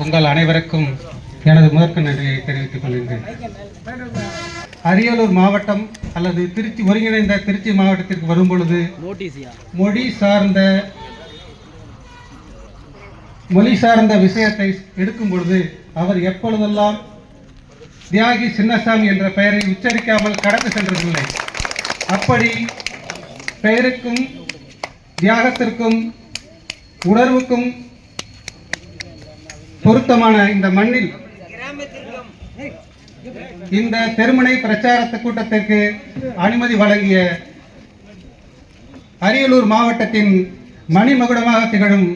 உங்கள் அனைவருக்கும் எனது முதற்கு நன்றியை தெரிவித்துக் கொள்கின்றேன். அரியலூர் மாவட்டம் அல்லது திருச்சி ஒருங்கிணைந்த திருச்சி மாவட்டத்திற்கு வரும் பொழுது மொழி சார்ந்த மொழி சார்ந்த விஷயத்தை எடுக்கும் பொழுது அவர் எப்பொழுதெல்லாம் தியாகி சின்னசாமி என்ற பெயரை உச்சரிக்காமல் கடந்து சென்றதில்லை அப்படி பெயருக்கும் தியாகத்திற்கும் உணர்வுக்கும் பொருத்தமான இந்த மண்ணில் இந்த தெருமுனை பிரச்சாரத்து கூட்டத்திற்கு அனுமதி வழங்கிய அரியலூர் மாவட்டத்தின் மணிமகுடமாக திகழும்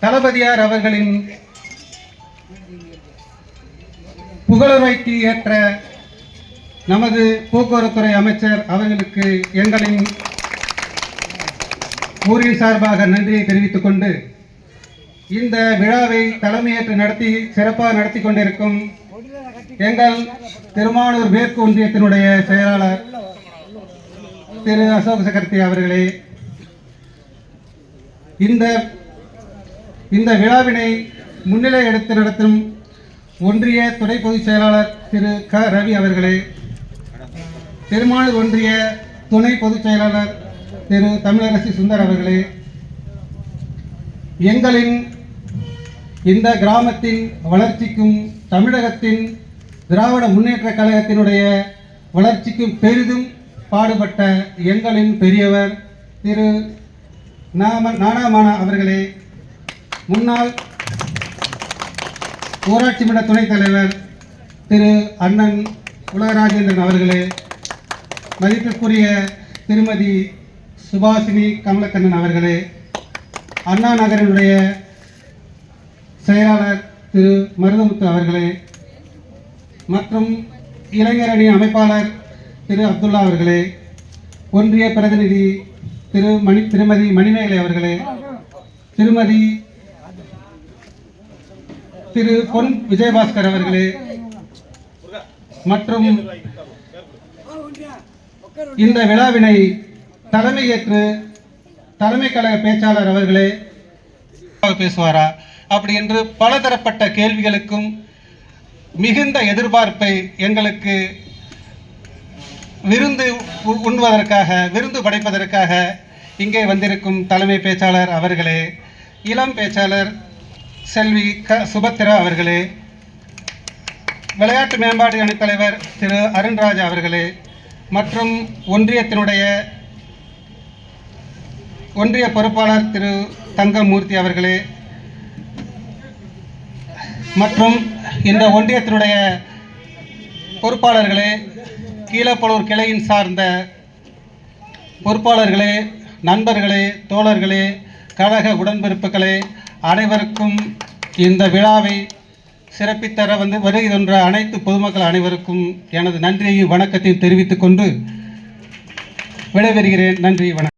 தளபதியார் அவர்களின் புகழுரைக்கு ஏற்ற நமது போக்குவரத்துறை அமைச்சர் அவர்களுக்கு எங்களின் ஊரின் சார்பாக நன்றியை தெரிவித்துக் கொண்டு இந்த விழாவை தலைமையேற்று நடத்தி சிறப்பாக நடத்தி கொண்டிருக்கும் எங்கள் திருமானூர் மேற்கு ஒன்றியத்தினுடைய செயலாளர் திரு அசோக் சக்கரவர்த்தி அவர்களே இந்த இந்த விழாவினை முன்னிலை எடுத்து நடத்தும் ஒன்றிய துணை பொதுச் செயலாளர் திரு க. ரவி அவர்களே திருமானூர் ஒன்றிய துணை பொதுச் செயலாளர் திரு தமிழரசி சுந்தர் அவர்களே எங்களின் இந்த கிராமத்தின் வளர்ச்சிக்கும் தமிழகத்தின் திராவிட முன்னேற்ற கழகத்தினுடைய வளர்ச்சிக்கும் பெரிதும் பாடுபட்ட எங்களின் பெரியவர் திரு நாம நாடாமானா அவர்களே முன்னாள் ஊராட்சி மன்ற துணைத் தலைவர் திரு அண்ணன் உலகராஜேந்திரன் அவர்களே மதிப்பிற்குரிய திருமதி சுபாசினி கமலக்கண்ணன் அவர்களே அண்ணா நகரினுடைய செயலாளர் திரு மருதமுத்து அவர்களே மற்றும் இளைஞரணி அமைப்பாளர் திரு அப்துல்லா அவர்களே ஒன்றிய பிரதிநிதி திரு மணி திருமதி மணிமேகலை அவர்களே திருமதி திரு பொன் விஜயபாஸ்கர் அவர்களே மற்றும் இந்த விழாவினை தலைமையேற்று தலைமை கழக பேச்சாளர் அவர்களே பேசுவாரா? அப்படி என்று பலதரப்பட்ட கேள்விகளுக்கும் மிகுந்த எதிர்பார்ப்பை எங்களுக்கு விருந்து உண்ணுவதற்காக விருந்து படைப்பதற்காக இங்கே வந்திருக்கும் தலைமை பேச்சாளர் அவர்களே இளம் பேச்சாளர் செல்வி க சுபத்திரா அவர்களே விளையாட்டு மேம்பாடு அணித்தலைவர் திரு அருண்ராஜ் அவர்களே மற்றும் ஒன்றியத்தினுடைய ஒன்றிய பொறுப்பாளர் திரு தங்கமூர்த்தி அவர்களே மற்றும் இந்த ஒன்றியத்தினுடைய பொறுப்பாளர்களே கீழப்பலூர் கிளையின் சார்ந்த பொறுப்பாளர்களே நண்பர்களே தோழர்களே கழக உடன்பிறப்புகளே அனைவருக்கும் இந்த விழாவை சிறப்பித்தர வந்து வருகை அனைத்து பொதுமக்கள் அனைவருக்கும் எனது நன்றியையும் வணக்கத்தையும் தெரிவித்துக் கொண்டு விடைபெறுகிறேன். நன்றி வணக்கம்.